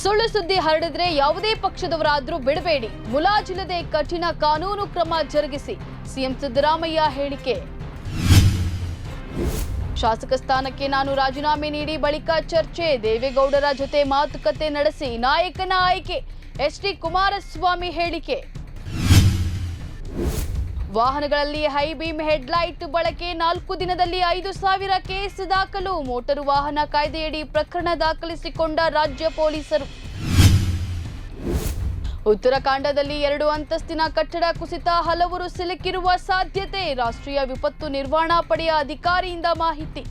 ಸುಳ್ಳು ಸುದ್ದಿ ಹರಡಿದ್ರೆ ಯಾವುದೇ ಪಕ್ಷದವರಾದ್ರೂ ಬಿಡಬೇಡಿ. ಮುಲಾಜಿಲ್ಲದೆ ಕಠಿಣ ಕಾನೂನು ಕ್ರಮ ಜರುಗಿಸಿ. ಸಿಎಂ ಸಿದ್ದರಾಮಯ್ಯ ಹೇಳಿಕೆ. ಶಾಸಕ ಸ್ಥಾನಕ್ಕೆ ನಾನು ರಾಜೀನಾಮೆ ನೀಡಿ ಬಳಿಕ ಚರ್ಚೆ. ದೇವೇಗೌಡರ ಜೊತೆ ಮಾತುಕತೆ ನಡೆಸಿ ನಾಯಕನ ಆಯ್ಕೆ. ಎಚ್ ಡಿ ಕುಮಾರಸ್ವಾಮಿ ಹೇಳಿಕೆ. ವಾಹನಗಳಲ್ಲಿ ಹೈ ಬೀಮ್ ಹೆಡ್ಲೈಟ್ ಬಳಕೆ ನಾಲ್ಕು ದಿನದಲ್ಲಿ ಐದು ಸಾವಿರ ಕೇಸ್ ದಾಖಲು. ಮೋಟಾರು ವಾಹನ ಕಾಯ್ದೆಯಡಿ ಪ್ರಕರಣ ದಾಖಲಿಸಿಕೊಂಡ ರಾಜ್ಯ ಪೊಲೀಸರು. ಉತ್ತರಾಖಂಡದಲ್ಲಿ ಎರಡು ಅಂತಸ್ತಿನ ಕಟ್ಟಡ ಕುಸಿತ ಹಲವರು ಸಿಲುಕಿರುವ ಸಾಧ್ಯತೆ. ರಾಷ್ಟ್ರೀಯ ವಿಪತ್ತು ನಿರ್ವಹಣಾ ಪಡೆಯ ಅಧಿಕಾರಿಯಿಂದ ಮಾಹಿತಿ.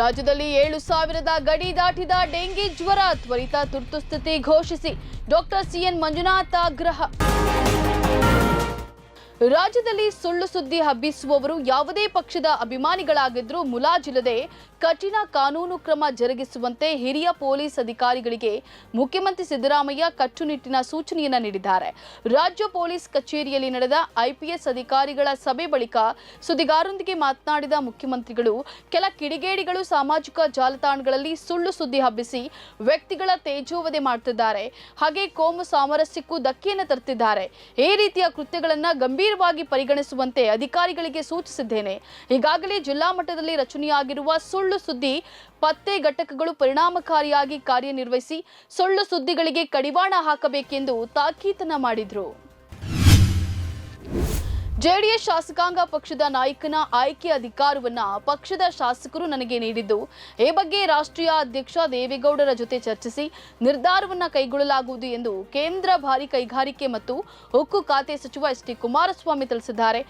ರಾಜ್ಯದಲ್ಲಿ ಏಳು ಸಾವಿರದ ಗಡಿ ದಾಟಿದ ಡೆಂಗಿ ಜ್ವರ ತ್ವರಿತ ತುರ್ತುಸ್ಥಿತಿ ಘೋಷಿಸಿ. ಡಾಕ್ಟರ್ ಸಿಎನ್ ಮಂಜುನಾಥ್ ಆಗ್ರಹ. ರಾಜ್ಯದಲ್ಲಿ ಸುಳ್ಳು ಸುದ್ದಿ ಹಬ್ಬಿಸುವವರು ಯಾವುದೇ ಪಕ್ಷದ ಅಭಿಮಾನಿಗಳಾಗಿದ್ದರೂ ಮುಲಾಜಿಲ್ಲದೆ ಕಠಿಣ ಕಾನೂನು ಕ್ರಮ ಜರುಗಿಸುವಂತೆ ಹಿರಿಯ ಪೊಲೀಸ್ ಅಧಿಕಾರಿಗಳಿಗೆ ಮುಖ್ಯಮಂತ್ರಿ ಸಿದ್ದರಾಮಯ್ಯ ಕಟ್ಟುನಿಟ್ಟಿನ ಸೂಚನೆಯನ್ನು ನೀಡಿದ್ದಾರೆ. ರಾಜ್ಯ ಪೊಲೀಸ್ ಕಚೇರಿಯಲ್ಲಿ ನಡೆದ ಐಪಿಎಸ್ ಅಧಿಕಾರಿಗಳ ಸಭೆ ಬಳಿಕ ಸುದ್ದಿಗಾರರೊಂದಿಗೆ ಮಾತನಾಡಿದ ಮುಖ್ಯಮಂತ್ರಿಗಳು, ಕೆಲ ಕಿಡಿಗೇಡಿಗಳು ಸಾಮಾಜಿಕ ಜಾಲತಾಣಗಳಲ್ಲಿ ಸುಳ್ಳು ಸುದ್ದಿ ಹಬ್ಬಿಸಿ ವ್ಯಕ್ತಿಗಳ ತೇಜೋವಧೆ ಮಾಡುತ್ತಿದ್ದಾರೆ ಹಾಗೆ ಕೋಮು ಸಾಮರಸ್ಯಕ್ಕೂ ಧಕ್ಕೆಯನ್ನು ತರುತ್ತಿದ್ದಾರೆ ಈ ರೀತಿಯ ಕೃತ್ಯಗಳನ್ನ ಗಂಭೀರವಾಗಿ ಪರಿಗಣಿಸುವಂತೆ ಅಧಿಕಾರಿಗಳಿಗೆ ಸೂಚಿಸಿದ್ದೇನೆ. ಈಗಾಗಲೇ ಜಿಲ್ಲಾ ಮಟ್ಟದಲ್ಲಿ ರಚನೆಯಾಗಿರುವ ಸುಳ್ಳು ಸುದ್ದಿ ಪತ್ತೆ ಘಟಕಗಳು ಪರಿಣಾಮಕಾರಿಯಾಗಿ ಕಾರ್ಯನಿರ್ವಹಿಸಿ ಸುಳ್ಳು ಸುದ್ದಿಗಳಿಗೆ ಕಡಿವಾಣ ಹಾಕಬೇಕೆಂದು ತಾಕೀತನ ಮಾಡಿದ್ರು. ಜೆಡಿಎಸ್ ಶಾಸಕಾಂಗ ಪಕ್ಷದ ನಾಯಕನ ಆಯ್ಕೆ ಅಧಿಕಾರವನ್ನ ಪಕ್ಷದ ಶಾಸಕರು ನನಗೆ ನೀಡಿದ್ದು, ಈ ಬಗ್ಗೆ ರಾಷ್ಟ್ರೀಯ ಅಧ್ಯಕ್ಷ ದೇವೇಗೌಡರ ಜೊತೆ ಚರ್ಚಿಸಿ ನಿರ್ಧಾರವನ್ನ ಕೈಗೊಳ್ಳಲಾಗುವುದು ಎಂದು ಕೇಂದ್ರ ಭಾರಿ ಕೈಗಾರಿಕೆ ಮತ್ತು ಉಕ್ಕು ಖಾತೆ ಸಚಿವ ಎಸ್ ಟಿ ಕುಮಾರಸ್ವಾಮಿ ತಿಳಿಸಿದ್ದಾರೆ.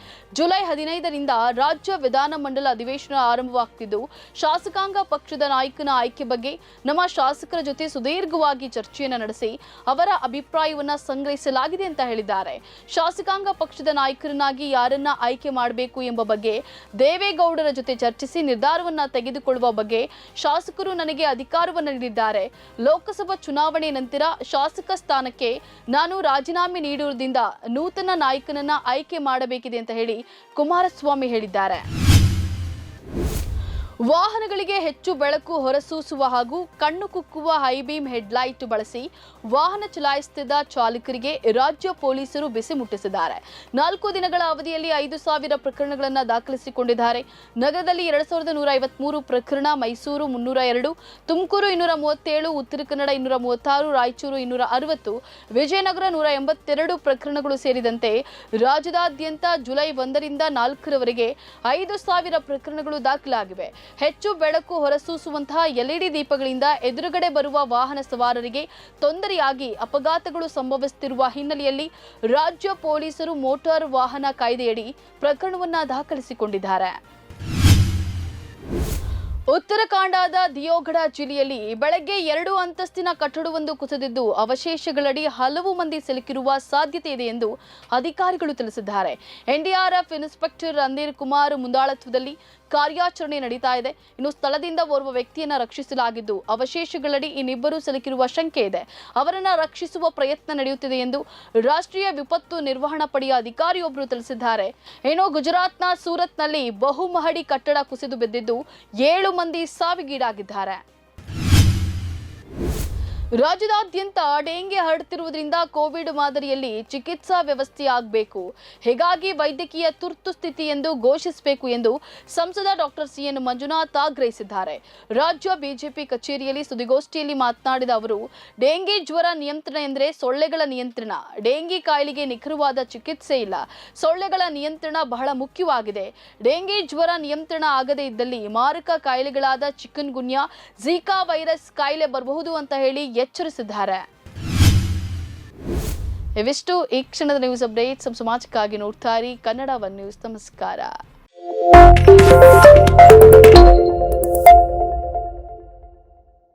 ಜುಲೈ ಹದಿನೈದರಿಂದ ರಾಜ್ಯ ವಿಧಾನಮಂಡಲ ಅಧಿವೇಶನ ಆರಂಭವಾಗ್ತಿದ್ದು, ಶಾಸಕಾಂಗ ಪಕ್ಷದ ನಾಯಕನ ಆಯ್ಕೆ ಬಗ್ಗೆ ನಮ್ಮ ಶಾಸಕರ ಜೊತೆ ಸುದೀರ್ಘವಾಗಿ ಚರ್ಚೆಯನ್ನು ನಡೆಸಿ ಅವರ ಅಭಿಪ್ರಾಯವನ್ನ ಸಂಗ್ರಹಿಸಲಾಗಿದೆ ಅಂತ ಹೇಳಿದ್ದಾರೆ. ಶಾಸಕಾಂಗ ಪಕ್ಷದ ನಾಯಕರನ್ನಾಗಿ ಯಾರನ್ನ ಆಯ್ಕೆ ಮಾಡಬೇಕು ಎಂಬ ಬಗ್ಗೆ ದೇವೇಗೌಡರ ಜೊತೆ ಚರ್ಚಿಸಿ ನಿರ್ಧಾರವನ್ನ ತೆಗೆದುಕೊಳ್ಳುವ ಬಗ್ಗೆ ಶಾಸಕರು ನನಗೆ ಅಧಿಕಾರವನ್ನು ನೀಡಿದ್ದಾರೆ. ಲೋಕಸಭಾ ಚುನಾವಣೆ ನಂತರ ಶಾಸಕ ಸ್ಥಾನಕ್ಕೆ ನಾನು ರಾಜೀನಾಮೆ ನೀಡುವುದರಿಂದ ನೂತನ ನಾಯಕನನ್ನ ಆಯ್ಕೆ ಮಾಡಬೇಕಿದೆ ಅಂತ ಹೇಳಿ ಕುಮಾರಸ್ವಾಮಿ ಹೇಳಿದ್ದಾರೆ. ವಾಹನಗಳಿಗೆ ಹೆಚ್ಚು ಬೆಳಕು ಹೊರಸೂಸುವ ಹಾಗೂ ಕಣ್ಣು ಕುಕ್ಕುವ ಹೈಬೀಮ್ ಹೆಡ್ಲೈಟ್ ಬಳಸಿ ವಾಹನ ಚಲಾಯಿಸುತ್ತಿದ್ದ ಚಾಲಕರಿಗೆ ರಾಜ್ಯ ಪೊಲೀಸರು ಬಿಸಿ ಮುಟ್ಟಿಸಿದ್ದಾರೆ. ನಾಲ್ಕು ದಿನಗಳ ಅವಧಿಯಲ್ಲಿ ಐದು ಸಾವಿರ ಪ್ರಕರಣಗಳನ್ನು ದಾಖಲಿಸಿಕೊಂಡಿದ್ದಾರೆ. ನಗರದಲ್ಲಿ ಎರಡ್ ಸಾವಿರದ ನೂರ ಐವತ್ಮೂರು ಪ್ರಕರಣ ಮೈಸೂರು ಮುನ್ನೂರ ಎರಡು, ತುಮಕೂರು ಇನ್ನೂರ ಮೂವತ್ತೇಳು, ಉತ್ತರ ಕನ್ನಡ ಇನ್ನೂರ ಮೂವತ್ತಾರು, ರಾಯಚೂರು ಇನ್ನೂರ ಅರವತ್ತು, ವಿಜಯನಗರ ನೂರ ಎಂಬತ್ತೆರಡು ಪ್ರಕರಣಗಳು ಸೇರಿದಂತೆ ರಾಜ್ಯದಾದ್ಯಂತ ಜುಲೈ ಒಂದರಿಂದ ನಾಲ್ಕರವರೆಗೆ ಐದು ಸಾವಿರ ಪ್ರಕರಣಗಳು ದಾಖಲಾಗಿವೆ. ಹೆಚ್ಚು ಬೆಳಕು ಹೊರಸೂಸುವಂತಹ ಎಲ್ಇಡಿ ದೀಪಗಳಿಂದ ಎದುರುಗಡೆ ಬರುವ ವಾಹನ ಸವಾರರಿಗೆ ತೊಂದರೆಯಾಗಿ ಅಪಘಾತಗಳು ಸಂಭವಿಸುತ್ತಿರುವ ಹಿನ್ನೆಲೆಯಲ್ಲಿ ರಾಜ್ಯ ಪೊಲೀಸರು ಮೋಟಾರ್ ವಾಹನ ಕಾಯ್ದೆಯಡಿ ಪ್ರಕರಣವನ್ನ ದಾಖಲಿಸಿಕೊಂಡಿದ್ದಾರೆ. ಉತ್ತರಾಖಂಡದ ದಿಯೋಗಢ ಜಿಲ್ಲೆಯಲ್ಲಿ ಬೆಳಗ್ಗೆ ಎರಡು ಅಂತಸ್ತಿನ ಕಟ್ಟಡವೊಂದು ಕುಸಿದಿದ್ದು, ಅವಶೇಷಗಳಡಿ ಹಲವು ಮಂದಿ ಸಿಲುಕಿರುವ ಸಾಧ್ಯತೆ ಇದೆ ಎಂದು ಅಧಿಕಾರಿಗಳು ತಿಳಿಸಿದ್ದಾರೆ. ಎನ್ಡಿಆರ್ಎಫ್ ಇನ್ಸ್ಪೆಕ್ಟರ್ ರಂಧೀರ್ ಕುಮಾರ್ ಮುಂದಾಳತ್ವದಲ್ಲಿ ಕಾರ್ಯಾಚರಣೆ ನಡೀತಾ ಇದೆ. ಇನ್ನು ಸ್ಥಳದಿಂದ ಓರ್ವ ವ್ಯಕ್ತಿಯನ್ನ ರಕ್ಷಿಸಲಾಗಿದ್ದು ಅವಶೇಷಗಳಡಿ ಇನ್ನಿಬ್ಬರು ಸಿಲುಕಿರುವ ಶಂಕೆ ಇದೆ. ಅವರನ್ನ ರಕ್ಷಿಸುವ ಪ್ರಯತ್ನ ನಡೆಯುತ್ತಿದೆ ಎಂದು ರಾಷ್ಟ್ರೀಯ ವಿಪತ್ತು ನಿರ್ವಹಣಾ ಪಡೆಯ ಅಧಿಕಾರಿಯೊಬ್ಬರು ತಿಳಿಸಿದ್ದಾರೆ. ಏನೋ ಗುಜರಾತ್ನ ಸೂರತ್ನಲ್ಲಿ ಬಹುಮಹಡಿ ಕಟ್ಟಡ ಕುಸಿದು ಬಿದ್ದಿದ್ದು ಏಳು ಮಂದಿ ಸಾವಿಗೀಡಾಗಿದ್ದಾರೆ. ರಾಜ್ಯದಾದ್ಯಂತ ಡೆಂಗೆ ಹರಡುತ್ತಿರುವುದರಿಂದ ಕೋವಿಡ್ ಮಾದರಿಯಲ್ಲಿ ಚಿಕಿತ್ಸಾ ವ್ಯವಸ್ಥೆ ಆಗಬೇಕು. ಹೀಗಾಗಿ ವೈದ್ಯಕೀಯ ತುರ್ತು ಸ್ಥಿತಿ ಎಂದು ಘೋಷಿಸಬೇಕು ಎಂದು ಸಂಸದ ಡಾಕ್ಟರ್ ಸಿಎನ್. ಮಂಜುನಾಥ್ ಆಗ್ರಹಿಸಿದ್ದಾರೆ. ರಾಜ್ಯ ಬಿಜೆಪಿ ಕಚೇರಿಯಲ್ಲಿ ಸುದ್ದಿಗೋಷ್ಠಿಯಲ್ಲಿ ಮಾತನಾಡಿದ ಅವರು ಡೆಂಗಿ ಜ್ವರ ನಿಯಂತ್ರಣ ಎಂದರೆ ಸೊಳ್ಳೆಗಳ ನಿಯಂತ್ರಣ. ಡೆಂಗಿ ಕಾಯಿಲೆಗೆ ನಿಖರವಾದ ಚಿಕಿತ್ಸೆ ಇಲ್ಲ. ಸೊಳ್ಳೆಗಳ ನಿಯಂತ್ರಣ ಬಹಳ ಮುಖ್ಯವಾಗಿದೆ. ಡೆಂಗಿ ಜ್ವರ ನಿಯಂತ್ರಣ ಆಗದೇ ಇದ್ದಲ್ಲಿ ಮಾರಕ ಕಾಯಿಲೆಗಳಾದ ಚಿಕನ್ ಗುನ್ಯಾ ಝೀಕಾ ವೈರಸ್ ಕಾಯಿಲೆ ಬರಬಹುದು ಅಂತ ಹೇಳಿ ಎಚ್ಚರಿಸಿದ್ದಾರೆ. ಇವಿಷ್ಟು ಈ ಕ್ಷಣದ ನ್ಯೂಸ್ ಅಪ್ಡೇಟ್ ಸಮ ಸಮಾಜಕ್ಕಾಗಿ ನೋಡ್ತಾ ಇರಿ. Kannada one news. ನಮಸ್ಕಾರ.